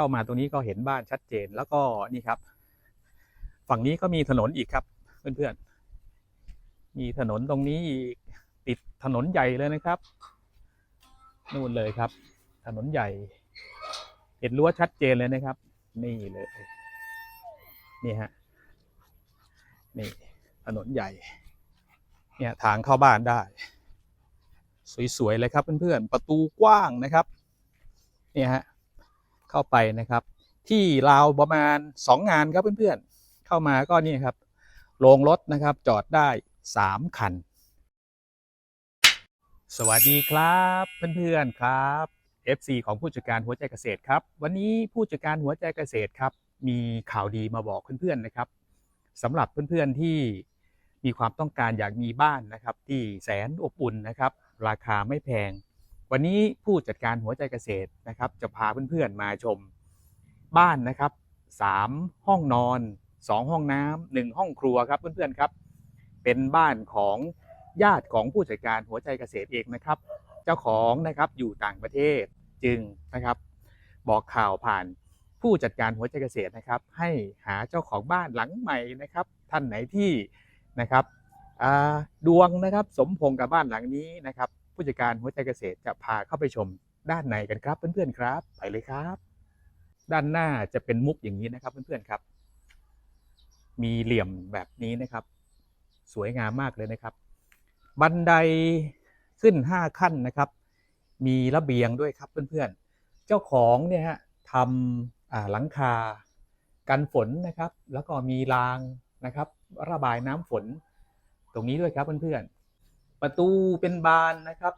เข้ามาตรงนี้ก็เห็นบ้านชัดเจนแล้วก็นี่ครับ ฝั่งนี้ก็มีถนนอีกครับ เพื่อนๆ มีถนนตรงนี้อีกติดถนนใหญ่เลยนะครับนู่นเลยครับ ถนนใหญ่ เห็นรั้วชัดเจนเลยนะครับ นี่เลยนี่ฮะนี่ถนนใหญ่ เนี่ยทางเข้าบ้านได้ สวยๆเลยครับเพื่อนๆประตูกว้างนะครับ เนี่ยฮะ เข้าไปนะครับ ที่ราวประมาณสองงานครับเพื่อนๆ เข้ามาก็นี่ครับโรงรถนะครับจอดได้สามคัน สวัสดีครับเพื่อนๆครับ FC ของผู้จัดการหัวใจเกษตรครับ วันนี้ผู้จัดการหัวใจเกษตรครับมีข่าวดีมาบอกเพื่อนๆนะครับสำหรับเพื่อนๆที่มีความต้องการอยากมีบ้านนะครับ ที่แสนอบอุ่นนะครับ ราคาไม่แพง วันนี้ผู้จัดการหัวใจเกษตรนะครับ จะพาเพื่อนๆมาชม บ้านนะครับสามห้องนอนสองห้องน้ำหนึ่งห้องครัวครับเพื่อนๆครับ เป็นบ้านของญาติของผู้จัดการหัวใจเกษตรเองนะครับ เจ้าของนะครับอยู่ต่างประเทศจึงนะครับ บอกข่าวผ่านผู้จัดการหัวใจเกษตรนะครับ ให้หาเจ้าของบ้านหลังใหม่นะครับ ท่านไหนที่นะครับดวงนะครับสมพงษ์กับบ้านหลังนี้นะครับ ผู้จัดการหัวใจเกษตรจะพาเข้าไปชมด้านในกันครับเพื่อนๆครับ ไปเลยครับ ด้านหน้าจะเป็นมุกอย่างนี้นะครับเพื่อนๆครับ มีเหลี่ยมแบบนี้นะครับ สวยงามมากเลยนะครับ บันไดขึ้น 5 ขั้นนะครับ มีระเบียงด้วยครับเพื่อนๆ เจ้าของเนี่ยฮะทำหลังคากันฝนนะครับ แล้วก็มีรางนะครับ ระบายน้ำฝนตรงนี้ด้วยครับเพื่อนๆ ประตูเป็นบานนะครับ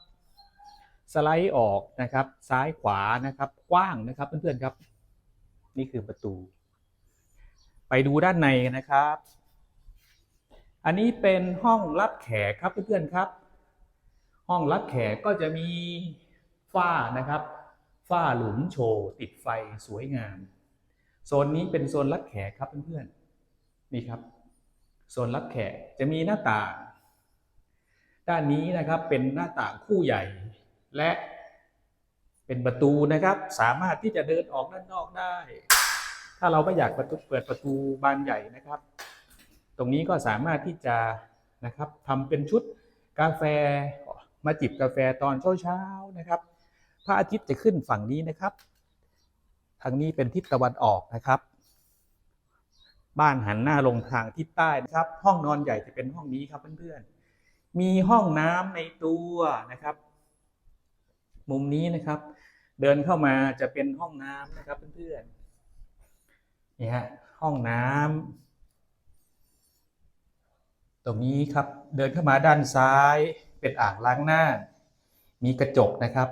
สไลด์ออกนะครับ ซ้ายขวานะครับ กว้างนะครับเพื่อนๆครับ นี่คือประตู ไปดูด้านในนนะครับ อันนี้เป็นห้องรับแขกครับเพื่อนๆครับ ห้องรับแขกก็จะมีฝ้านะครับฝ้าหลุมโชว์ติดไฟสวยงาม โซนนี้เป็นโซนรับแขกครับเพื่อนๆนี่ครับ โซนรับแขกจะมีหน้าต่าง ด้านนี้นะครับเป็นหน้าต่างคู่ใหญ่ และเป็นประตูนะครับ สามารถที่จะเดินออกด้านนอกได้ ถ้าเราไม่อยากประตูเปิดประตูบานใหญ่นะครับ ตรงนี้ก็สามารถที่จะนะครับทำเป็นชุดกาแฟมาจิบกาแฟตอนเช้าๆนะครับพระอาทิตย์จะขึ้นฝั่งนี้นะครับทางนี้เป็นทิศตะวันออกนะครับ บ้านหันหน้าลงทางทิศใต้นะครับ ห้องนอนใหญ่จะเป็นห้องนี้ครับเพื่อนๆ มีห้องน้ำในตัวนะครับ มุมนี้นะครับ เดินเข้ามาจะเป็นห้องน้ำนะครับเพื่อนๆนี่ฮะห้องน้ำตรงนี้ครับเดินเข้ามาด้านซ้ายเป็นอ่างล้างหน้า มีกระจกนะครับ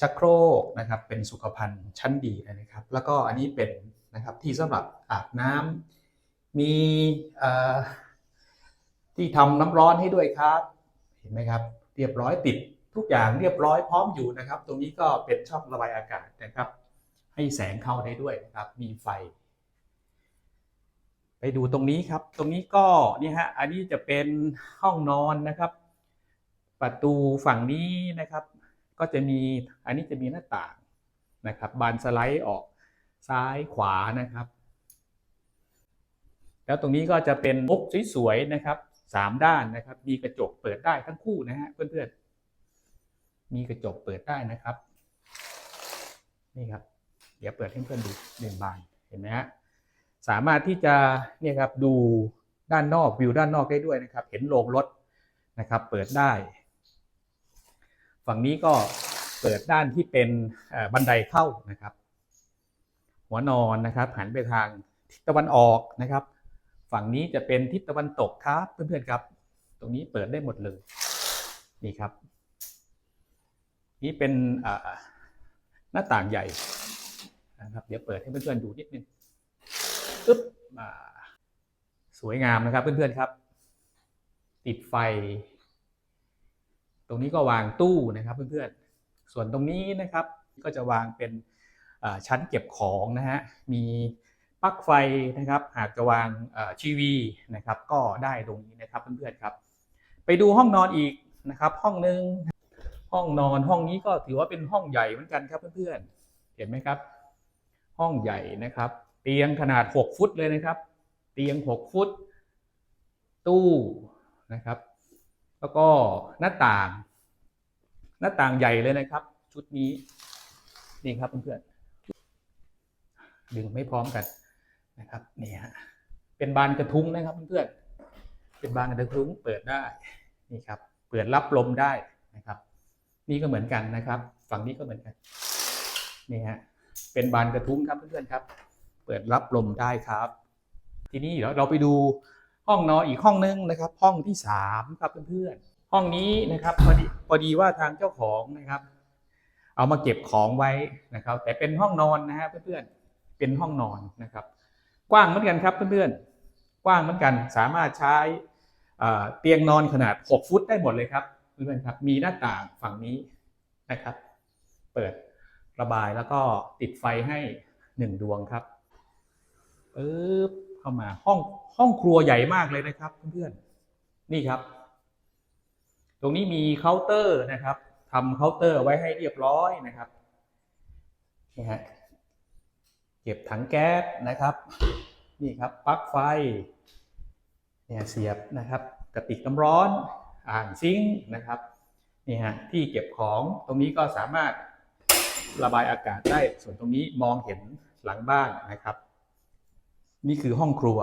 ชักโครกนะครับ เป็นสุขภัณฑ์ชั้นดีนะครับ แล้วก็อันนี้เป็นนะครับที่สำหรับอาบน้ำมีเอ่อ ที่ทำน้ำร้อนให้ด้วยครับ เห็นไหมครับ เรียบร้อยติดทุกอย่างเรียบร้อยพร้อมอยู่นะครับ ตรงนี้ก็เป็นช่องระบายอากาศนะครับ ให้แสงเข้าได้ด้วยนะครับ มีไฟ ไปดูตรงนี้ครับ ตรงนี้ก็นี่ฮะอันนี้จะเป็นห้องนอนนะครับ ประตูฝั่งนี้นะครับ ก็จะมีอันนี้จะมีหน้าต่างนะครับ บานสไลด์ออกซ้ายขวานะครับ แล้วตรงนี้ก็จะเป็นมุกสวยๆนะครับ สามด้านนะครับ มีกระจกเปิดได้ทั้งคู่นะฮะเพื่อนๆ มีกระจกเปิดได้นะครับ นี่ครับ เดี๋ยวเปิดให้เพื่อนดูหนึ่งบานเห็นไหมฮะสามารถที่จะเนี่ยครับดูด้านนอกวิวด้านนอกได้ด้วยนะครับ เห็นโรงรถนะครับ เปิดได้ ฝั่งนี้ก็เปิดด้านที่เป็นบันไดเข้านะครับ หัวนอนนะครับหันไปทางทิศตะวันออกนะครับ ฝั่งนี้จะเป็นทิศตะวันตกครับเพื่อนๆครับ ตรงนี้เปิดได้หมดเลยนี่ครับ นี่เป็นหน้าต่างใหญ่นะครับ เดี๋ยวเปิดให้เพื่อนๆดูนิดนึงปึ๊บสวยงามนะครับเพื่อนๆครับ ติดไฟ ตรงนี้ก็วางตู้นะครับเพื่อนๆส่วนตรงนี้นะครับก็จะวางเป็นชั้นเก็บของนะฮะมี ปลั๊กไฟนะครับ หากจะวางทีวีนะครับ ก็ได้ตรงนี้นะครับเพื่อนๆครับ ไปดูห้องนอนอีกนะครับ ห้องหนึ่งห้องนอนห้องนี้ก็ถือว่าเป็นห้องใหญ่เหมือนกันครับเพื่อนๆเห็นไหมครับ ห้องใหญ่นะครับ เตียงขนาด 6 ฟุตเลยนะครับ เตียง 6 ฟุต ตู้นะครับ แล้วก็หน้าต่าง หน้าต่างใหญ่เลยนะครับ ชุดนี้นี่ครับเพื่อนๆดึงไม่พร้อมกัน นะครับนี่ฮะเป็นบานกระทุ้งนะครับเพื่อนๆเป็นบานกระทุ้งเปิดได้นี่ครับเปิดรับลมได้นะครับ นี่ก็เหมือนกันนะครับ ฝั่งนี้ก็เหมือนกันนี่ฮะเป็นบานกระทุ้งครับเพื่อนๆครับ เปิดรับลมได้ครับ ทีนี้เดี๋ยวเราไปดูห้องนอนอีกห้องนึงนะครับ ห้องที่สามครับเพื่อนๆห้องนี้นะครับพอดีพอดีว่าทางเจ้าของนะครับ เอามาเก็บของไว้นะครับ แต่เป็นห้องนอนนะฮะเพื่อนๆเป็นห้องนอนนะครับ กว้างเหมือนกันครับเพื่อนๆ กว้างเหมือนกันสามารถใช้เตียงนอนขนาด 6 ฟุตได้หมดเลยครับเพื่อนๆครับมีหน้าต่างฝั่งนี้นะครับ เปิดระบายแล้วก็ติดไฟให้หนึ่งดวงครับปึ๊บเข้ามาห้องห้องครัวใหญ่มากเลยนะครับเพื่อนๆนี่ครับ ตรงนี้มีเคาน์เตอร์นะครับทำเคาน์เตอร์ไว้ให้เรียบร้อยนะครับนี่ฮะ เก็บถังแก๊สนะครับ นี่ครับปลั๊กไฟเนี่ยเสียบนะครับกระติกน้ำร้อนอ่างซิงค์นะครับนี่ฮะที่เก็บของตรงนี้ก็สามารถระบายอากาศได้ส่วนตรงนี้มองเห็นหลังบ้านนะครับ นี่คือห้องครัว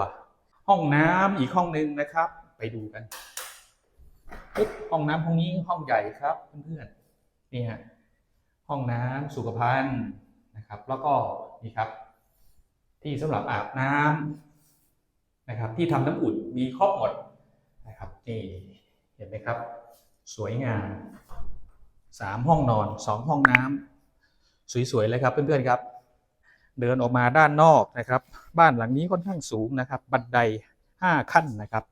ห้องน้ำอีกห้องหนึ่งนะครับ ไปดูกันปึ๊บห้องน้ำห้องนี้ห้องใหญ่ครับเพื่อนๆนี่ฮะห้องน้ำสุขภัณฑ์นะครับ แล้วก็นี่ครับ ที่สำหรับอาบน้ำนะครับ ที่ทำน้ำอุ่นมีครอบหมดนะครับนี่เห็นไหมครับ สวยงามสามห้องนอนสองห้องน้ำสวยๆเลยครับเพื่อนๆครับ เดินออกมาด้านนอกนะครับ บ้านหลังนี้ค่อนข้างสูงนะครับ บันได5ขั้นนะครับ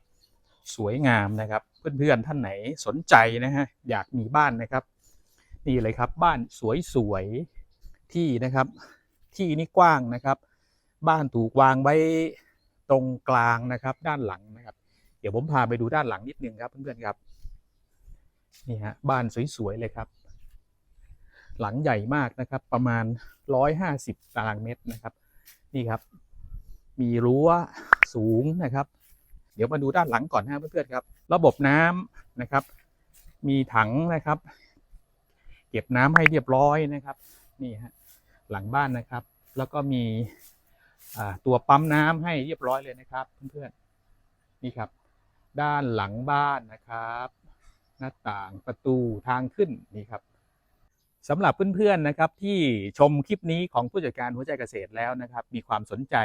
สวยงามนะครับ เพื่อนๆท่านไหนสนใจนะฮะอยากมีบ้านนะครับนี่เลยครับบ้านสวยๆที่นะครับที่นี่กว้างนะครับ บ้านถูกวางไว้ตรงกลางนะครับ ด้านหลังนะครับ เดี๋ยวผมพาไปดูด้านหลังนิดนึงครับเพื่อนๆครับนี่ฮะบ้านสวยๆเลยครับ หลังใหญ่มากนะครับ ประมาณ 150 ตารางเมตรนะครับ นี่ครับ มีรั้วสูงนะครับ เดี๋ยวมาดูด้านหลังก่อนนะเพื่อนๆครับ ระบบน้ำนะครับ มีถังนะครับ เก็บน้ำให้เรียบร้อยนะครับ นี่ฮะหลังบ้านนะครับ แล้วก็มี ตัวปั๊มน้ำให้เรียบร้อยเลยนะครับ เพื่อนๆนี่ครับ ด้านหลังบ้านนะครับ หน้าต่างประตูทางขึ้นนี่ครับสำหรับเพื่อนๆนะครับที่ชมคลิปนี้ของผู้จัดการหัวใจเกษตรแล้วนะครับ มีความสนใจ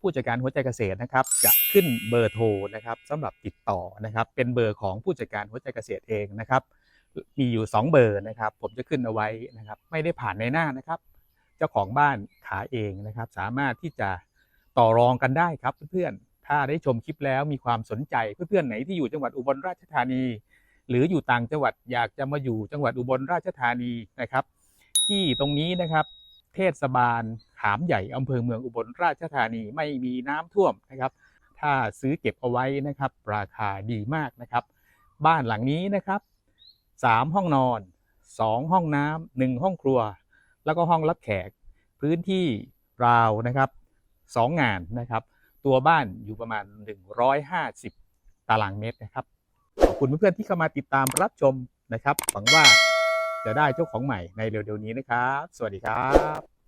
ผู้จัดการหัวใจเกษตรนะครับ จะขึ้นเบอร์โทรนะครับสำหรับติดต่อนะครับ เป็นเบอร์ของผู้จัดการหัวใจเกษตรเองนะครับ มีอยู่ 2 เบอร์นะครับ ผมจะขึ้นเอาไว้นะครับ ไม่ได้ผ่านในหน้านะครับ จ้าของบ้านขายเองนะครับ สามารถที่จะต่อรองกันได้ครับเพื่อนๆ ถ้าได้ชมคลิปแล้วมีความสนใจเพื่อนๆไหนที่อยู่จังหวัดอุบลราชธานี หรืออยู่ต่างจังหวัดอยากจะมาอยู่จังหวัดอุบลราชธานีนะครับ ที่ตรงนี้นะครับ เทศบาลขามใหญ่อำเภอเมืองอุบลราชธานีไม่มีน้ำท่วมนะครับ ถ้าซื้อเก็บเอาไว้นะครับ ราคาดีมากนะครับ บ้านหลังนี้นะครับสามห้องนอนสองห้องน้ำหนึ่งห้องครัว แล้วก็ห้องรับแขกพื้นที่ราวนะครับสองงานนะครับ ตัวบ้านอยู่ประมาณ 150 ตารางเมตรนะครับ ขอบคุณเพื่อนๆที่เข้ามาติดตามรับชมนะครับหวังว่าจะได้เจ้าของใหม่ในเร็วๆนี้นะครับ สวัสดีครับ